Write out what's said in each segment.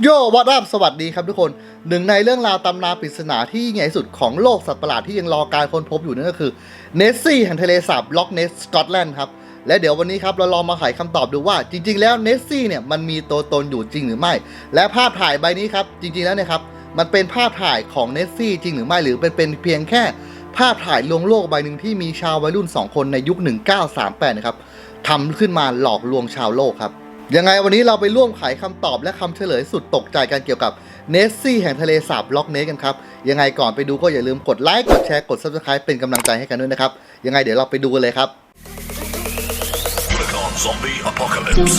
โยวัดอัพสวัสดีครับทุกคน หนึ่งในเรื่องราวตำนานปริศนาที่ใหญ่ที่สุดของโลกสัตว์ประหลาดที่ยังรอการค้นพบอยู่นั่นก็คือเนสซี่แห่งทะเลสาบล็อกเนสสกอตแลนด์ครับ และเดี๋ยววันนี้ครับเราลองมาไขคำตอบดูว่า จริง ๆ แล้วเนสซี่เนี่ยมันมีตัวตนอยู่จริงหรือไม่ และภาพถ่ายใบนี้ครับ จริง ๆ แล้วเนี่ยครับมันเป็นภาพถ่ายของเนสซี่จริงหรือไม่หรือเป็นเป็นเพียงแค่ภาพถ่ายลวงโลกใบหนึ่งที่มีชาววัยรุ่น 2 คนในยุค 1938 นะครับทำขึ้นมาหลอกลวงชาวโลกครับ ยังไงวันนี้เราไปร่วมไขคำตอบและคำเฉลยสุดตกใจกันเกี่ยวกับเนสซี่แห่งทะเลสาบล็อกเนสกันครับ ยังไงก่อนไปดูก็อย่าลืมกดไลค์กดแชร์กด subscribe เป็นกำลังใจให้กันด้วยนะครับ ยังไงเดี๋ยวเราไปดูกันเลยครับ Zombie Apocalypse.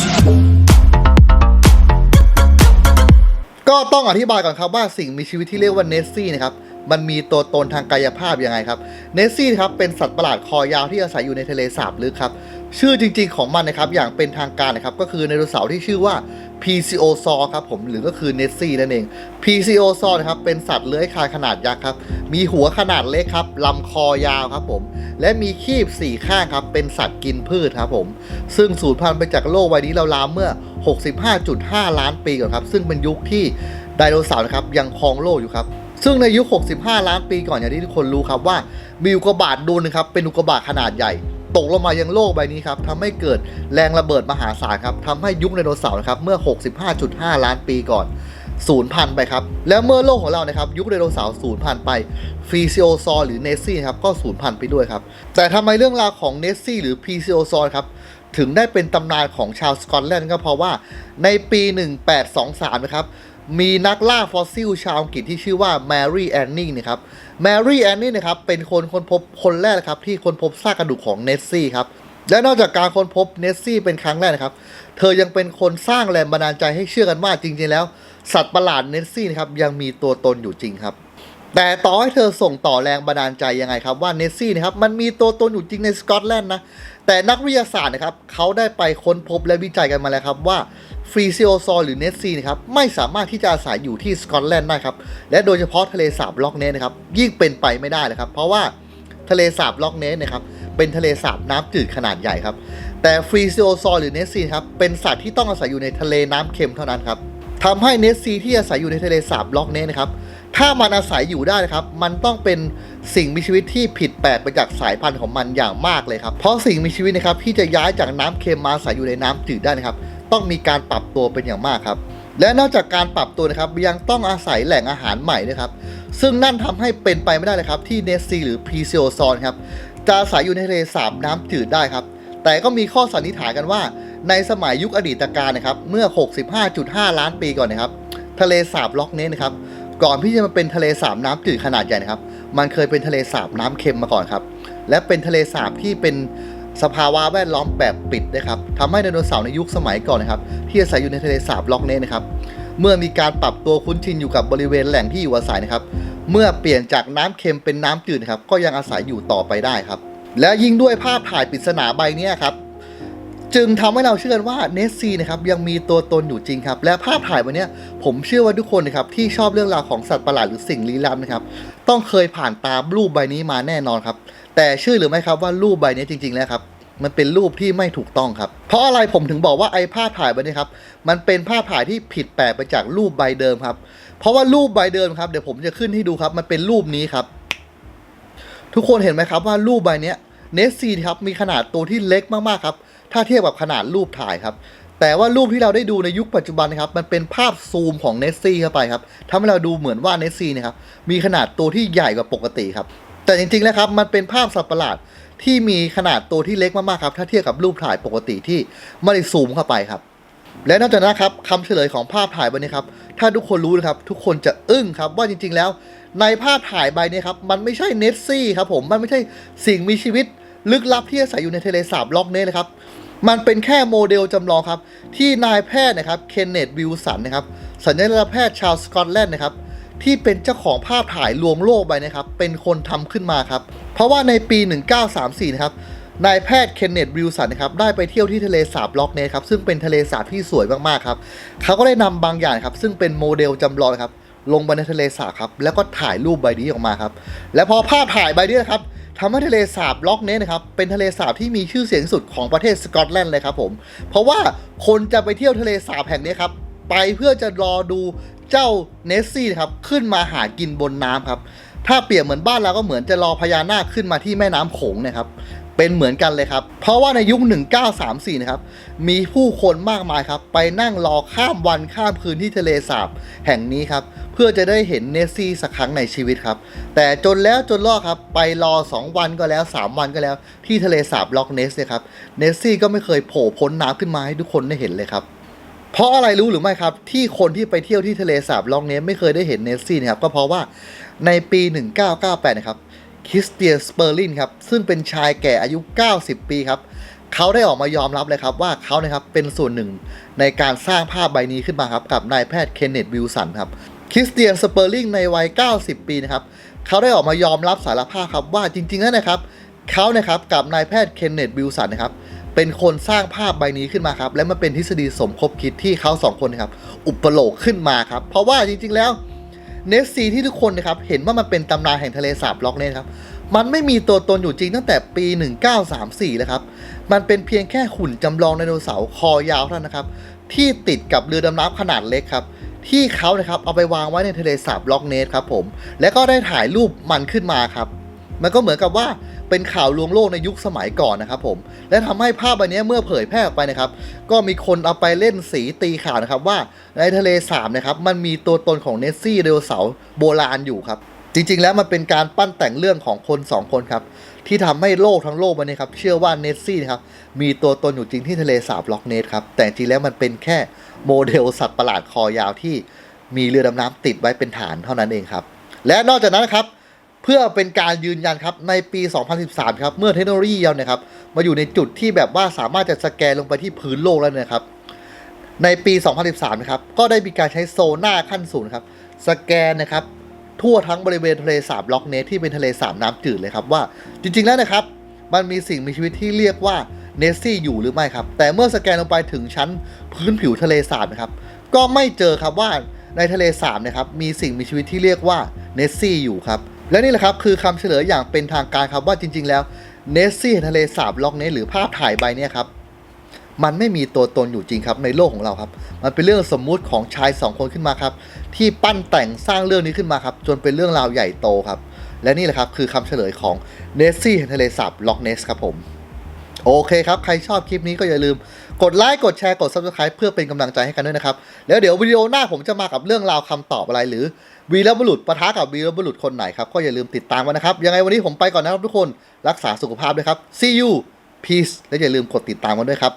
ก็ต้องอธิบายก่อนครับว่าสิ่งมีชีวิตที่เรียกว่าเนสซี่นะครับมันมีตัวตนทางกายภาพยังไงครับ เนสซี่ครับเป็นสัตว์ประหลาดคอยาวที่อาศัยอยู่ในทะเลสาบลึกครับ ชื่อจริงๆของมันนะครับอย่างเป็นทางการนะครับก็คือไดโนเสาร์ที่ชื่อว่า PCOsaur ครับผมหรือก็คือเนสซี่นั่นเอง PCOsaur นะครับเป็นสัตว์เลื้อยคลานขนาดยักษ์ครับมีหัวขนาดเล็กครับลำคอยาวครับผมและมีคีบสี่ข้างครับเป็นสัตว์กินพืชครับผมซึ่งสูญพันธุ์ไปจากโลกใบนี้ราวๆเมื่อ 65.5 ล้านปีก่อนครับซึ่งเป็นยุคที่ไดโนเสาร์นะครับยังครองโลกอยู่ครับซึ่งในยุค 65 ล้านปีก่อนอย่างที่ทุกคนรู้ครับว่ามีอุกกาบาตดวงนึงครับเป็นอุกกาบาตขนาดใหญ่ ตกลงมายังโลกใบนี้ครับทำให้เกิดแรงระเบิดมหาศาลครับทำให้ยุคไดโนเสาร์นะครับเมื่อ 65.5 ล้านปีก่อนสูญพันธุ์ไปครับ แล้วเมื่อโลกของเรานะครับยุคไดโนเสาร์สูญพันธุ์ไปฟีซิโอซอร์หรือเนสซี่ครับก็สูญพันธุ์ไปด้วยครับ แต่ทำไมเรื่องราวของเนสซี่หรือพีซิโอซอร์ครับถึงได้เป็นตำนานของชาวสกอตแลนด์ก็เพราะว่าในปี 1823 นะครับ มีนักล่าฟอสซิลชาวอังกฤษที่ชื่อว่าแมรี่แอนนี่นะครับแมรี่แอนนี่นะครับเป็นคนค้นพบคนแรกนะครับที่ค้นพบซากกระดูกของเนสซี่ครับและนอกจากการค้นพบเนสซี่เป็นครั้งแรกนะครับ เธอยังเป็นคนสร้างแรงบันดาลใจให้เชื่อกันว่าจริงๆ แล้ว สัตว์ประหลาดเนสซี่นะครับยังมีตัวตนอยู่จริงครับ แต่ต่อให้เธอส่งต่อแรงบันดาลใจยังไงครับว่าเนสซี่นะครับมันมีตัวตนอยู่จริงในสกอตแลนด์นะแต่นักวิทยาศาสตร์นะครับเขาได้ไปค้นพบและวิจัยกันมาแล้วครับว่า ฟรีซิโอซอหรือเนสซีนะครับไม่สามารถที่จะอาศัยอยู่ที่สกอตแลนด์ได้ครับและโดยเฉพาะทะเลสาบล็อกเนสนะครับยิ่งเป็นไปไม่ได้เลยครับเพราะว่าทะเลสาบล็อกเนสนะครับเป็นทะเลสาบน้ำจืดขนาดใหญ่ครับแต่ฟรีซิโอซอหรือเนสซีครับเป็นสัตว์ที่ต้องอาศัยอยู่ในทะเลน้ำเค็มเท่านั้นครับทำให้เนสซีที่อาศัยอยู่ในทะเลสาบล็อกเนสนะครับถ้ามันอาศัยอยู่ได้นะครับ มันต้องเป็นสิ่งมีชีวิตที่ผิดแปลกไปจากสายพันธุ์ของมันอย่างมากเลยครับ เพราะสิ่งมีชีวิตนะครับที่จะย้ายจากน้ำเค็มมาอาศัยอยู่ในน้ำจืดได้นะครับ ต้องมีการปรับตัวเป็นอย่างมากครับ และนอกจากการปรับตัวนะครับยังต้องอาศัยแหล่งอาหารใหม่ด้วยครับ ซึ่งนั่นทำให้เป็นไปไม่ได้เลยครับ ที่เนสซีหรือพีซิโอซอนครับจะอาศัยอยู่ในทะเลสาบน้ำจืดได้ครับ แต่ก็มีข้อสันนิษฐานกันว่า ในสมัยยุคอดีตการนะครับเมื่อ 65.5 ล้านปีก่อนนะครับ ทะเลสาบล็อกเนสนะครับก่อนที่จะมาเป็นทะเลสาบน้ำจืดขนาดใหญ่นะครับ มันเคยเป็นทะเลสาบน้ำเค็มมาก่อนครับ และเป็นทะเลสาบที่เป็น สภาวะแวดล้อมแบบปิดนะครับทำให้ไดโนเสาร์ในยุคสมัยก่อนนะครับ ที่อาศัยอยู่ในทะเลสาบล็อกเนสนะครับเมื่อมีการปรับตัวคุ้นชินอยู่กับบริเวณแหล่งที่อยู่อาศัยนะครับ เมื่อเปลี่ยนจากน้ำเค็มเป็นน้ำจืดนะครับ ก็ยังอาศัยอยู่ต่อไปได้ครับ และยิ่งด้วยภาพถ่ายปริศนาใบนี้ครับจึงทำให้เราเชื่อกันว่าเนสซีนะครับยังมีตัวตนอยู่จริงครับ และภาพถ่ายวันนี้ผมเชื่อว่าทุกคนนะครับที่ชอบเรื่องราวของสัตว์ประหลาดหรือสิ่งลี้ลับนะครับ ต้องเคยผ่านตารูปใบนี้มาแน่นอนครับ แต่เชื่อหรือไม่ครับว่ารูปใบนี้จริง ๆ แล้วครับ มันเป็นรูปที่ไม่ถูกต้องครับ เพราะอะไรผมถึงบอกว่าไอ้ภาพถ่ายใบนี้ครับ มันเป็นภาพถ่ายที่ผิดแปลกไปจากรูปใบเดิมครับ เพราะว่ารูปใบเดิมครับเดี๋ยวผมจะขึ้นให้ดูครับ มันเป็นรูปนี้ครับ ทุกคนเห็นไหมครับว่ารูปใบนี้เนสซีครับมีขนาดตัวที่เล็กมากๆครับ ถ้าเทียบกับขนาดรูปถ่ายครับแต่ว่ารูปที่เราได้ดูในยุคปัจจุบันนะครับ มันเป็นภาพซูมของเนสซี่เข้าไปครับทำให้เราดูเหมือนว่าเนสซี่นะครับ มีขนาดตัวที่ใหญ่กว่าปกติครับ แต่จริงๆแล้วครับมันเป็นภาพสัตว์ประหลาดที่มีขนาดตัวที่เล็กมากๆครับ ถ้าเทียบกับรูปถ่ายปกติที่ไม่ได้ซูมเข้าไปครับ และนอกจากนั้นครับคำเฉลยของภาพถ่ายใบนี้ครับ ถ้าทุกคนรู้นะครับ ทุกคนจะอึ้งครับว่าจริงๆแล้ว ในภาพถ่ายใบนี้ครับ มันไม่ใช่เนสซี่ครับผมมันไม่ใช่สิ่งมีชีวิตลึกลับที่อาศัยอยู่ในทะเลสาบล็อกเนสนะครับมันเป็นแค่โมเดลจำลองครับ ที่นายแพทย์นะครับเคนเนตวิลสันนะครับสัญญาแพทย์ชาวสกอตแลนด์นะครับ ที่เป็นเจ้าของภาพถ่ายลวงโลกใบนะครับ เป็นคนทำขึ้นมาครับ เพราะว่าในปี 1934 นะครับนายแพทย์เคนเนตวิลสันนะครับได้ไปเที่ยวที่ทะเลสาบล็อกเนสครับซึ่งเป็นทะเลสาบที่สวยมากๆครับเขาก็ได้นำบางอย่างครับ ซึ่งเป็นโมเดลจำลองครับ ลงไปในทะเลสาบครับ แล้วก็ถ่ายรูปใบนี้ออกมาครับ และพอภาพถ่ายใบนี้นะครับทำให้ทะเลสาบล็อกเนสนะครับเป็นทะเลสาบที่มีชื่อเสียงสุดของประเทศสกอตแลนด์เลยครับผมเพราะว่าคนจะไปเที่ยวทะเลสาบแห่งนี้ครับไปเพื่อจะรอดู เจ้าเนสซี่นะครับขึ้นมาหากินบนน้ำครับ ถ้าเปรียบเหมือนบ้านเราก็เหมือนจะรอพญานาคขึ้นมาที่แม่น้ำโขงนะครับเป็นเหมือนกันเลยครับ เพราะว่าในยุค 1934 นะครับ มีผู้คนมากมายครับ ไปนั่งรอข้ามวันข้ามคืนที่ทะเลสาบแห่งนี้ครับ เพื่อจะได้เห็นเนสซี่สักครั้งในชีวิตครับ แต่จนแล้วจนรอดครับ ไปรอ 2 วันก็แล้ว 3 วันก็แล้ว ที่ทะเลสาบล็อกเนสเนี่ยครับ เนสซี่ก็ไม่เคยโผล่พ้นน้ำขึ้นมาให้ทุกคนได้เห็นเลยครับ เพราะอะไรรู้หรือไม่ครับ ที่คนที่ไปเที่ยวที่ทะเลสาบลองเนสไม่เคยได้เห็นเนสซี่นะครับ ก็เพราะว่าในปี 1998 นะครับคริสเตียนสเปอร์ลินครับ ซึ่งเป็นชายแก่อายุ 90 ปีครับเขาได้ออกมายอมรับเลยครับว่าเขานะครับเป็นส่วนหนึ่งในการสร้างภาพใบนี้ขึ้นมาครับกับนายแพทย์เคนเนตวิลสันครับคริสเตียนสเปอร์ลิงในวัย 90 ปีนะครับเขาได้ออกมายอมรับสารภาพครับว่าจริงๆแล้วนะครับเขานะครับกับนายแพทย์เคนเนตวิลสันนะครับ เป็นคนสร้างภาพใบนี้ขึ้นมาครับ และมันเป็นทฤษฎีสมคบคิดที่เขาสองคนครับ อุปโลกขึ้นมาครับ เพราะว่าจริงๆแล้วเนสซีที่ทุกคนนะครับ เห็นว่ามันเป็นตำนานแห่งทะเลสาบล็อกเนสครับ มันไม่มีตัวตนอยู่จริงตั้งแต่ปี 1934 แล้วครับ มันเป็นเพียงแค่หุ่นจำลองไดโนเสาร์คอยาวเท่านั้นนะครับ ที่ติดกับเรือดำน้ำขนาดเล็กครับที่เขานะครับเอาไปวางไว้ในทะเลสาบล็อกเนสครับผม และก็ได้ถ่ายรูปมันขึ้นมาครับ มันก็เหมือนกับว่า เป็นข่าวลวงโลกในยุคสมัยก่อนนะครับผม และทำให้ภาพใบนี้เมื่อเผยแพร่ออกไปนะครับ ก็มีคนเอาไปเล่นสีตีข่าวนะครับว่าในทะเลสาบนะครับมันมีตัวตนของเนสซี่ไดโนเสาโบราณอยู่ครับจริงๆ แล้วมันเป็นการปั้นแต่งเรื่องของคนสองคนครับ ที่ทำให้โลกทั้งโลกวันนี้ครับ เชื่อว่าเนสซี่นะครับ มีตัวตนอยู่จริงที่ทะเลสาบล็อกเนสครับ แต่จริงแล้วมันเป็นแค่โมเดลสัตว์ประหลาดคอยาวที่มีเรือดำน้ำติดไว้เป็นฐานเท่านั้นเองครับ และนอกจากนั้นครับ เพื่อเป็นการยืนยันครับในปี 2013 ครับ เมื่อเทคโนโลยีเราเนี่ยครับมาอยู่ในจุดที่แบบว่าสามารถจะสแกนลงไปที่พื้นโลกแล้วเนะครับในปี 2013 นะครับ ก็ได้มีการใช้โซน่าขั้นสูงครับ สแกนนะครับ ทั่วทั้งบริเวณทะเลสาบล็อกเนสที่เป็นทะเลสาบน้ำจืดเลยครับว่า จริงๆแล้วนะครับ มันมีสิ่งมีชีวิตที่เรียกว่าเนสซี่อยู่หรือไม่ครับ แต่เมื่อสแกนลงไปถึงชั้นพื้นผิวทะเลสาบนะครับ ก็ไม่เจอครับว่าในทะเลสาบนะครับ มีสิ่งมีชีวิตที่เรียกว่าเนสซี่อยู่ครับ และนี่แหละครับคือคำเฉลยอย่างเป็นทางการครับว่าจริง ๆ แล้วเนสซี่ทะเลสาบล็อกเนสหรือภาพถ่ายใบเนี่ยครับมันไม่มีตัวตนอยู่จริงครับในโลกของเราครับ มันเป็นเรื่องสมมุติของชายสองคนขึ้นมาครับ ที่ปั้นแต่งสร้างเรื่องนี้ขึ้นมาครับ จนเป็นเรื่องราวใหญ่โตครับ และนี่แหละครับคือคำเฉลยของเนสซี่ทะเลสาบล็อกเนสครับผม โอเคครับ ใครชอบคลิปนี้ก็อย่าลืม กดไลค์กดแชร์กด subscribe เพื่อเป็นกำลังใจให้กันด้วยนะครับ แล้วเดี๋ยววิดีโอหน้าผมจะมากับเรื่องราวคำตอบอะไร หรือวีรบุรุษปะทะกับวีรบุรุษคนไหนครับ ก็อย่าลืมติดตามกันนะครับ ยังไงวันนี้ผมไปก่อนนะครับทุกคนรักษาสุขภาพด้วยครับ see you peace และอย่าลืมกดติดตามกันด้วยครับ